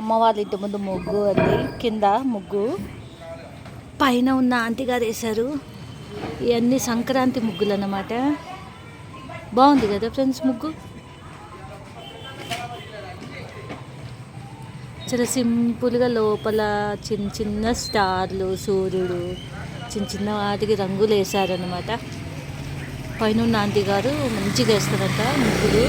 అమ్మ వాళ్ళ ఇంటి ముందు ముగ్గు అండి కింద ముగ్గు. పైన ఉన్న ఆంటీ గారు వేశారు. ఇవన్నీ సంక్రాంతి ముగ్గులు అన్నమాట బాగుంది కదా ఫ్రెండ్స్ ముగ్గు? చాలా సింపుల్గా లోపల చిన్న చిన్న స్టార్లు సూర్యుడు చిన్న చిన్న వాటికి రంగులు వేశారనమాట పైన ఉన్న ఆంటీ గారు మంచిగా వేస్తారంట ముగ్గులు.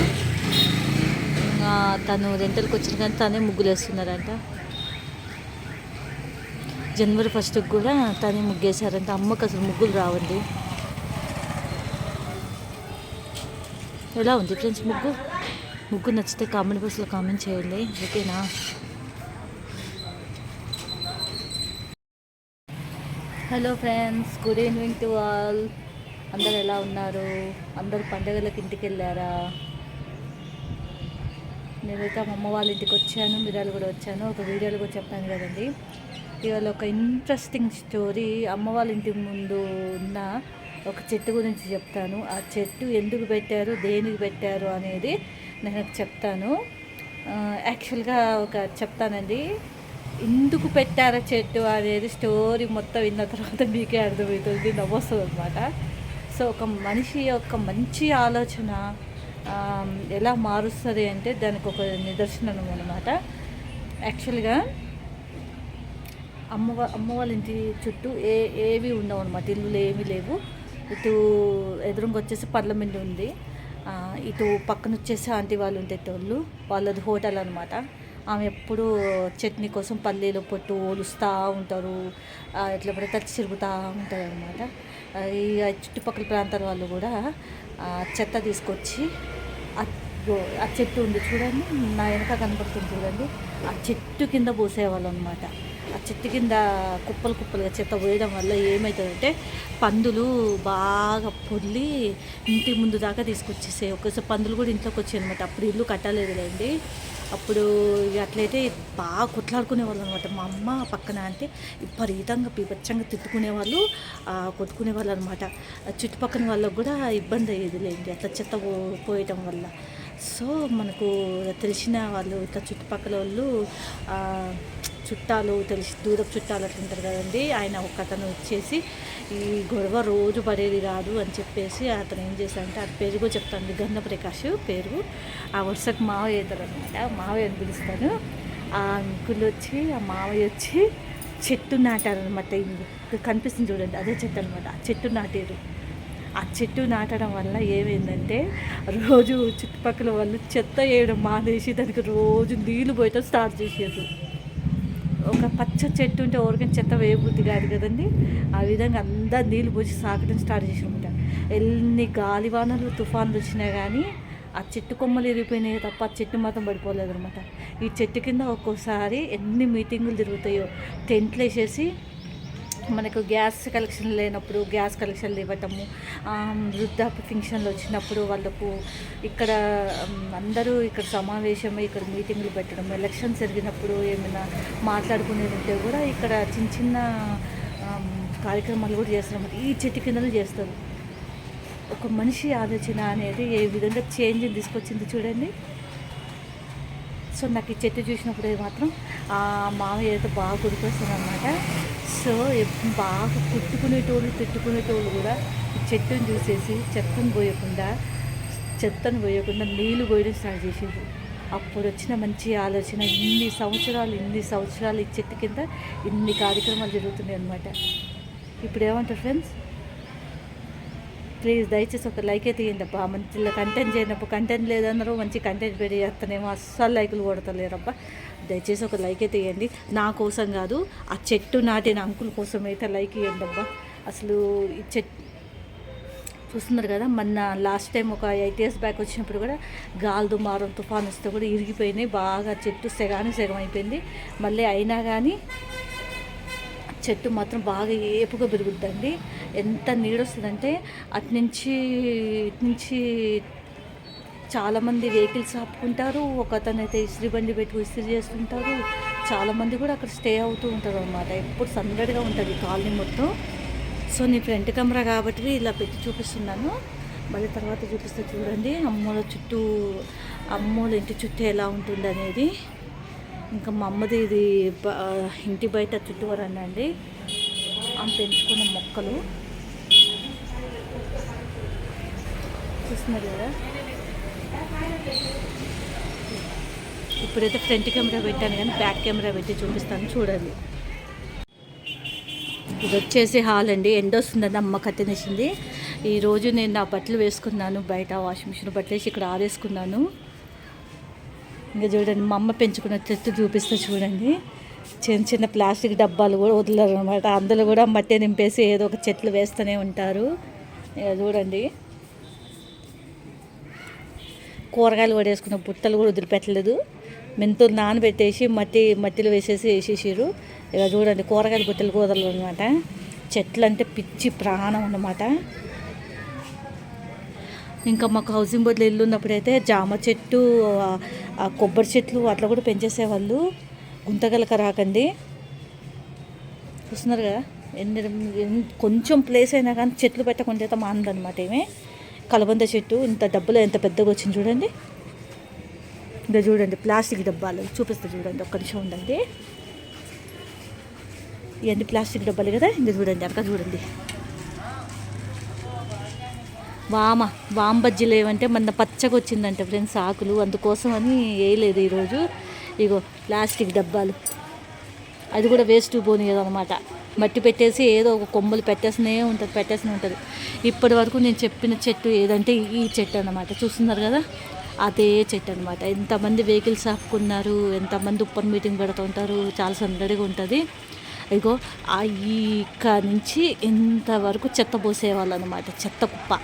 తను రెంటల్కి వచ్చిన కానీ తనే ముగ్గులు వేస్తున్నారంట జనవరి ఫస్ట్కి కూడా తనే ముగ్గేశారంట. అమ్మకు అసలు ముగ్గులు రావండి. ఎలా ఉంది ఫ్రెండ్స్ ముగ్గు? ముగ్గు నచ్చితే కామెంట్ బాక్స్లో కామెంట్ చేయండి. ఓకేనా? Hello friends good evening to all. అందరు ఎలా ఉన్నారు? అందరు పండగలకు ఇంటికి వెళ్ళారా నేనైతే మా అమ్మ వాళ్ళ ఇంటికి వచ్చాను మిరాలు కూడా వచ్చాను. ఒక వీడియోలో కూడా చెప్పాను కదండి. ఇవాళ ఒక ఇంట్రెస్టింగ్ స్టోరీ అమ్మ వాళ్ళ ఇంటి ముందు ఉన్న ఒక చెట్టు గురించి చెప్తాను. ఆ చెట్టు ఎందుకు పెట్టారు దేనికి పెట్టారు అనేది నేను చెప్తాను. యాక్చువల్గా ఒక చెప్తానండి. ఎందుకు పెట్టారు చెట్టు అనేది స్టోరీ మొత్తం విన్న తర్వాత మీకే అర్థమవుతుంది నవ్వొస్తుంది అనమాట సో ఒక మనిషి యొక్క మంచి ఆలోచన ఎలా మారుస్తుంది అంటే దానికి ఒక నిదర్శనం అనమాట యాక్చువల్గా అమ్మ అమ్మ వాళ్ళ ఇంటి చుట్టూ ఏ ఏవి ఉండవు అనమాట ఇల్లులు ఏమీ లేవు. ఇటు ఎదురుగా వచ్చేసి పర్లమెంట్ ఉంది. ఇటు పక్కన వచ్చేసి ఆంటీ వాళ్ళు ఉండేటోళ్ళు. వాళ్ళది హోటల్ అనమాట ఆమె ఎప్పుడు చట్నీ కోసం పల్లీలు పొట్టు ఒలుస్తూ ఉంటారు. ఎట్లా పడితే తచ్చి తిరుగుతూ ఉంటారు అనమాట ఈ చుట్టుపక్కల ప్రాంతాల వాళ్ళు కూడా చెత్త తీసుకొచ్చి ఆ చెట్టు ఉంది చూడండి నా వెనక కనపడుతుంది చూడండి. ఆ చెట్టు కింద పోసేవాళ్ళు అనమాట ఆ చెట్టు కింద కుప్పలు కుప్పలుగా చెత్త పోయడం వల్ల ఏమవుతుందంటే పందులు బాగా పొర్లి ఇంటి ముందు దాకా తీసుకొచ్చేసాయి. ఒక్కసారి పందులు కూడా ఇంట్లోకి వచ్చాయి అనమాట అప్పుడు ఇల్లు కట్టలేదులేండి. అప్పుడు ఇక అట్లయితే బాగా కొట్లాడుకునే వాళ్ళు అనమాట మా అమ్మ పక్కన అంటే విపరీతంగా పీపచ్చంగా తిట్టుకునేవాళ్ళు కొట్టుకునేవాళ్ళు అనమాట చుట్టుపక్కల వాళ్ళకు కూడా ఇబ్బంది అయ్యేది లేండి అట్లా చెత్త పో పోయటం వల్ల. సో మనకు తెలిసిన వాళ్ళు ఇట్లా చుట్టుపక్కల వాళ్ళు చుట్టాలు తెలిసి దూరపు చుట్టాలు అట్లా ఉంటారు కదండి. ఆయన ఒక వచ్చేసి ఈ గొడవ రోజు పడేది కాదు అని చెప్పేసి అతను ఏం చేశాడంటే అది పేరు కూడా చెప్తాను గంధ ప్రకాష్ పేరు. ఆ వరుసకు మావయ్య అవుతారు అనమాట మావయ్య అని పిలుస్తాను. ఆ అంకుల్ వచ్చి ఆ మావయ్య వచ్చి చెట్టు నాటారనమాట ఇది కనిపిస్తుంది చూడండి అదే చెట్టు అనమాట ఆ చెట్టు నాటారు. ఆ చెట్టు నాటడం వల్ల ఏమైందంటే రోజు చుట్టుపక్కల వాళ్ళు చెత్త వేయడం మానేసి దానికి రోజు నీళ్ళు పోయటం స్టార్ట్ చేసేది ఒక పచ్చ చెట్టు ఉంటే ఎవరికైనా చెత్త వేయబుద్ధి కాదు కదండి. ఆ విధంగా అందరు నీళ్ళు పోసి సాకడం స్టార్ట్ చేసి ఉంటారు ఎన్ని గాలివానలు తుఫాన్లు వచ్చినా కానీ ఆ చెట్టు కొమ్మలు ఇరిగిపోయినాయి తప్ప ఆ చెట్టు మాత్రం పడిపోలేదు అనమాట ఈ చెట్టు కింద ఒక్కోసారి ఎన్ని మీటింగులు తిరుగుతాయో టెంట్లు వేసేసి మనకు గ్యాస్ కలెక్షన్ లేనప్పుడు గ్యాస్ కలెక్షన్లు ఇవ్వటము వృద్ధాప్య ఫంక్షన్లు వచ్చినప్పుడు వాళ్ళకు ఇక్కడ అందరూ ఇక్కడ సమావేశం ఇక్కడ మీటింగ్లు పెట్టడం ఎలక్షన్స్ జరిగినప్పుడు ఏమైనా మాట్లాడుకునేది ఉంటే కూడా ఇక్కడ చిన్న చిన్న కార్యక్రమాలు కూడా చేస్తారు ఈ చెట్టు కిందనే చేస్తారు. ఒక మనిషి ఆలోచన అనేది ఏ విధంగా చేంజ్ తీసుకొచ్చింది చూడండి. సో నాకు ఈ చెట్టు చూసినప్పుడు మాత్రం ఆ మామయ్య అయితే బాగా గుర్తొస్తుంది అనమాట సో బాగా కుట్టుకునేటోళ్ళు తిట్టుకునేటోళ్ళు కూడా చెట్టును చెట్టుని చూసేసి చెత్తను పోయకుండా చెత్తను పోయకుండా నీళ్ళు పోయడం స్టార్ట్ చేసేది అప్పుడు వచ్చిన మంచి ఆలోచన ఇన్ని సంవత్సరాలు ఇన్ని సంవత్సరాలు ఈ చెట్టు కింద ఇన్ని కార్యక్రమాలు జరుగుతున్నాయి అనమాట ఇప్పుడు ఏమంటారు ఫ్రెండ్స్? ప్లీజ్ దయచేసి ఒక లైక్ అయితే ఇవ్వండి అబ్బా. మంచి కంటెంట్ చేయనప్పుడు కంటెంట్ లేదన్నారు మంచి కంటెంట్ పెట్టి చేస్తానేమో. అస్సలు లైకులు కొడతలేరబ్బా. దయచేసి ఒక లైక్ అయితే ఇవ్వండి నా కోసం కాదు ఆ చెట్టు నాటిన అంకుల్ కోసం అయితే లైక్ ఇవ్వండి అబ్బా. అసలు ఈ చెట్టు చూస్తున్నారు కదా మొన్న లాస్ట్ టైం ఒక ఎయిట్ ఇయర్స్ బ్యాక్ వచ్చినప్పుడు కూడా గాలి దుమారం తుఫాన్ వస్తే కూడా ఇరిగిపోయినాయి. బాగా చెట్టు సెగాని సెగం అయిపోయింది మళ్ళీ అయినా కానీ చెట్టు మాత్రం బాగా ఏపుగా పెరుగుద్దండి. ఎంత నీడొస్తుందంటే అటు నుంచి ఇటు నుంచి చాలామంది వెహికల్స్ ఆపుకుంటారు ఒక అతనైతే ఇస్త్రీ బండి పెట్టి ఇస్త్రీ చేస్తుంటారు. చాలామంది కూడా అక్కడ స్టే అవుతూ ఉంటారు అనమాట ఎప్పుడు సందడిగా ఉంటుంది కాలనీ మొత్తం. సో నీ ఫ్రంట్ కెమెరా కాబట్టి ఇలా పెట్టి చూపిస్తున్నాను. మళ్ళీ తర్వాత చూపిస్తే చూడండి. అమ్మోల చుట్టూ అమ్మోల ఇంటి చుట్టూ ఎలా ఉంటుంది అనేది ఇంకా మా అమ్మది ఇది ఇంటి బయట చుట్టూవరండి అండి ఆమె పెంచుకున్న మొక్కలు. చూస్తున్నారు కదా? ఇప్పుడైతే ఫ్రంట్ కెమెరా పెట్టాను కానీ బ్యాక్ కెమెరా పెట్టి చూపిస్తాను చూడండి. ఇది వచ్చేసి హాల్ అండి. ఎండ వస్తుందని అమ్మ కత్తినేసింది. ఈరోజు నేను నా బట్టలు వేసుకున్నాను బయట వాషింగ్ మిషన్ బట్టలు వేసి ఇక్కడ ఆరేసుకున్నాను. ఇంకా చూడండి మా అమ్మ పెంచుకున్న చెట్టు చూపిస్తే చూడండి. చిన్న చిన్న ప్లాస్టిక్ డబ్బాలు కూడా వదలరు అనమాట అందులో కూడా మట్టి నింపేసి ఏదో ఒక చెట్లు వేస్తూనే ఉంటారు. ఇక చూడండి. కూరగాయలు వడేసుకున్న బుట్టలు కూడా వదిలిపెట్టలేదు. మెంతులు నానబెట్టేసి మట్టి మట్టిలో వేసేసి వేసేసారు ఇక చూడండి కూరగాయల బుట్టలు కూదలు అనమాట చెట్లు అంటే పిచ్చి ప్రాణం అన్నమాట. ఇంకా మాకు హౌసింగ్ బోర్డులో ఇల్లు ఉన్నప్పుడైతే జామ చెట్టు కొబ్బరి చెట్లు అట్లా కూడా పెంచేసేవాళ్ళు. గుంతగలక రాకండి. చూస్తున్నారు కదా ఎన్ని కొంచెం ప్లేస్ అయినా కానీ చెట్లు పెట్టకుండా అయితే మానదనమాట ఏమి. కలబంద చెట్టు ఇంత డబ్బులు ఎంత పెద్దగా వచ్చింది చూడండి. ఇంకా చూడండి ప్లాస్టిక్ డబ్బాలు చూపిస్తా చూడండి ఒక్క నిమిషం ఉండండి. ఇవన్నీ ప్లాస్టిక్ డబ్బాలు కదా ఇంకా చూడండి అక్కడ చూడండి. వామ వామ బజ్జీలు ఏమంటే మన పచ్చగా వచ్చిందంట ఫ్రెండ్స్ ఆకులు అందుకోసం అని వేయలేదు ఈరోజు. ఇగో ప్లాస్టిక్ డబ్బాలు. అది కూడా వేస్ట్ పోనీయదు అనమాట మట్టి పెట్టేసి ఏదో ఒక కొమ్మలు పెట్టేస్తూనే ఉంటుంది పెట్టేస్తూనే ఉంటుంది. ఇప్పటి వరకు నేను చెప్పిన చెట్టు ఏదంటే ఈ చెట్టు అనమాట చూస్తున్నారు కదా? అదే చెట్టు అనమాట ఎంతమంది వెహికల్స్ ఆపుకున్నారు ఎంతమంది ఉప్పర్ మీటింగ్ పెడుతుంటారు చాలా సందడిగా ఉంటుంది. ఇగో ఆ ఈ ఇక్కడ నుంచి ఇంతవరకు చెత్త పోసేవాళ్ళు అనమాట చెత్త కుప్ప.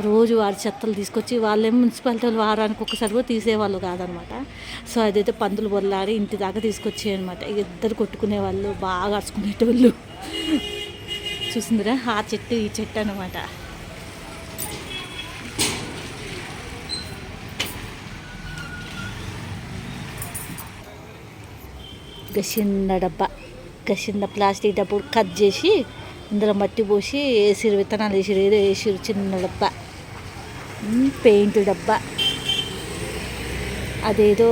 రోజు వారి చెత్తలు తీసుకొచ్చి వాళ్ళేమో మున్సిపాలిటీ వాళ్ళు వారానికి ఒకసారి కూడా తీసేవాళ్ళు కాదనమాట. సో అదైతే పందులు బొల్లాడి ఇంటి దాకా తీసుకొచ్చి అనమాట. ఇద్దరు కొట్టుకునే వాళ్ళు బాగా అరుచుకునేటోళ్ళు. చూసిందిరా? ఆ చెట్టు ఈ చెట్టు అనమాట. ఇంకా డబ్బా ఇంకా ప్లాస్టిక్ డబ్బా కట్ చేసి ఇందులో మట్టి పోసి వేసిరు విత్తనాలు వేసిరు ఏదో వేసిరు చిన్న డబ్బా. పెయింట్ డబ్బా. అదేదో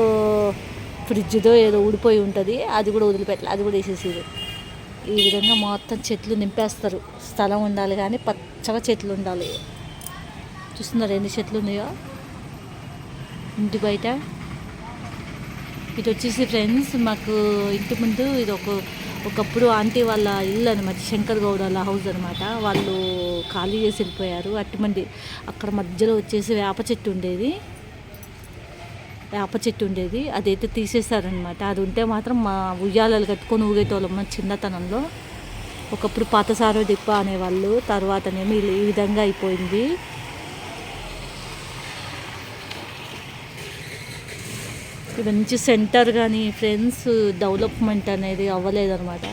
ఫ్రిడ్జ్దో ఏదో ఊడిపోయి ఉంటుంది అది కూడా వదిలిపెట్టాలి అది కూడా వేసేసారు. ఈ విధంగా మొత్తం చెట్లు నింపేస్తారు. స్థలం ఉండాలి కానీ పచ్చగా చెట్లు ఉండాలి. చూస్తున్నారు ఎన్ని చెట్లు ఉన్నాయో? ఇంటి బయట. ఇటు వచ్చేసి ఫ్రెండ్స్ మాకు ఇంటి ముందు ఇది ఒక ఒకప్పుడు ఆంటీ వాళ్ళ ఇల్లు అనమాట శంకర్ గౌడ్ వాళ్ళ హౌస్ అనమాట వాళ్ళు ఖాళీ చేసి వెళ్ళిపోయారు. అట్టుమండి అక్కడ మధ్యలో వచ్చేసి వేప చెట్టు ఉండేది. వేప చెట్టు ఉండేది. అదైతే తీసేశారనమాట అది ఉంటే మాత్రం మా ఉయ్యాలలు కట్టుకొని ఊగేటోళ్ళం మా చిన్నతనంలో. ఒకప్పుడు పాతసారో దిప్ప అనేవాళ్ళు తర్వాతనేమి ఈ విధంగా అయిపోయింది. ఇది మంచి సెంటర్ కానీ ఫ్రెండ్స్ డెవలప్మెంట్ అనేది అవ్వలేదన్నమాట.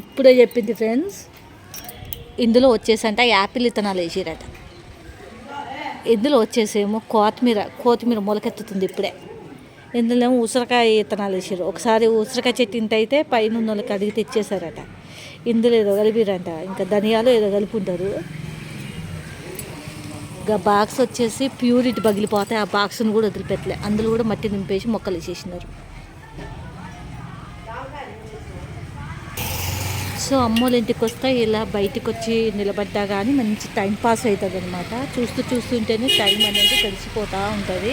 ఇప్పుడే చెప్పింది ఫ్రెండ్స్ ఇందులో వచ్చేసంట యాపిల్ ఇత్తనాలు వేసిరట. ఇందులో వచ్చేసేమో కొత్తిమీర కొత్తిమీర మొలకెత్తుతుంది ఇప్పుడే. ఇందులో ఏమో ఉసిరికాయ ఇత్తనాలు వేసారు ఒకసారి ఉసిరికాయ చెట్టు ఇంత అయితే పైన ఉన్న వాళ్ళకి అడిగి తెచ్చేసారట ఇందులో ఏదో కలిపిరంట ఇంకా ధనియాలు ఏదో కలిపి ఉంటారు బాక్స్ వచ్చేసి ప్యూరిటీ పగిలిపోతాయి. ఆ బాక్స్ను కూడా వదిలిపెట్టలే. అందులో కూడా మట్టి నింపేసి మొక్కలు వేసేసినారు. సో అమ్మోళ్ళ ఇంటికి వస్తే ఇలా బయటికి వచ్చి నిలబడ్డా కానీ మంచి టైం పాస్ అవుతుంది అనమాట చూస్తూ చూస్తుంటేనే టైం అనేది గడిచిపోతూ ఉంటుంది.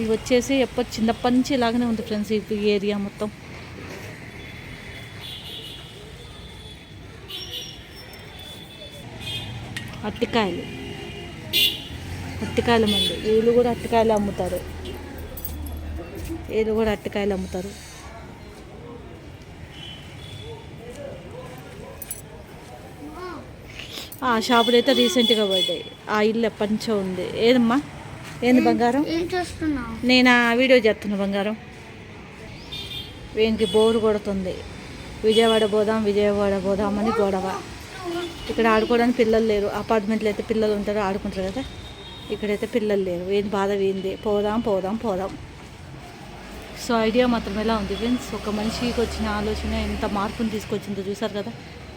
ఇవి వచ్చేసి ఎప్పటి చిన్నప్పటి నుంచి ఇలాగనే ఉంది ఫ్రెండ్స్ ఈ ఏరియా మొత్తం. అట్టికాయలు. అట్టికాయల మంది. వీళ్ళు కూడా అట్టికాయలు అమ్ముతారు. వీళ్ళు కూడా అట్టికాయలు అమ్ముతారు. ఆ షాపులు అయితే రీసెంట్గా పడ్డాయి. ఆ ఇల్లు నుంచో ఉంది. ఏదమ్మా? ఏంది బంగారం? నేను ఆ వీడియో చేస్తున్నా బంగారం. వీనికి బోరు కొడుతుంది. విజయవాడ పోదాం విజయవాడ పోదామని గొడవ. ఇక్కడ ఆడుకోవడానికి పిల్లలు లేరు. అపార్ట్మెంట్లో అయితే పిల్లలు ఉంటారు ఆడుకుంటారు కదా. ఇక్కడైతే పిల్లలు లేరు. ఏం బాధ ఏంది? పోదాం పోదాం పోదాం. సో ఐడియా మాత్రం ఎలా ఉంది ఫ్రెండ్స్ ఒక మనిషికి వచ్చిన ఆలోచన ఎంత మార్పుని తీసుకొచ్చిందో చూసారు కదా?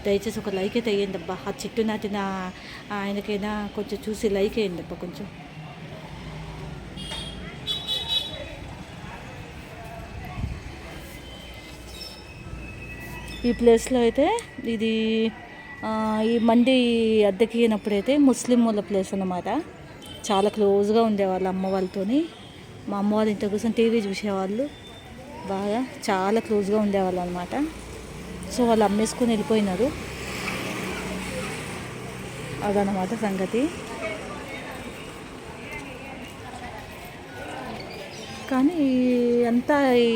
దయచేసి ఒక లైక్ అయితే వేయండి అబ్బా. ఆ చెట్టు నాటిన ఆయనకైనా కొంచెం చూసి లైక్ వేయండి అబ్బా కొంచెం. ఈ ప్లేస్లో అయితే ఇది ఈ మండి అద్దెకి అయితే ముస్లిం వాళ్ళ ప్లేస్ అన్నమాట. చాలా క్లోజ్గా ఉండేవాళ్ళు అమ్మ వాళ్ళతోని. మా అమ్మ వాళ్ళ ఇంటి కోసం టీవీ చూసేవాళ్ళు. బాగా చాలా క్లోజ్గా ఉండేవాళ్ళు అనమాట సో వాళ్ళు అమ్మేసుకొని వెళ్ళిపోయినారు. అదనమాట సంగతి. కానీ అంతా ఈ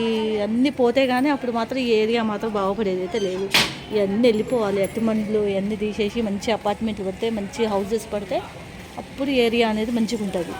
అన్నీ పోతే కానీ అప్పుడు మాత్రం ఈ ఏరియా మాత్రం బాగుపడేది అయితే లేదు. ఇవన్నీ వెళ్ళిపోవాలి అట్టిమండ్లు ఇవన్నీ తీసేసి మంచి అపార్ట్మెంట్లు పడితే మంచి హౌసెస్ పడితే అప్పుడు ఏరియా అనేది మంచిగా ఉంటుంది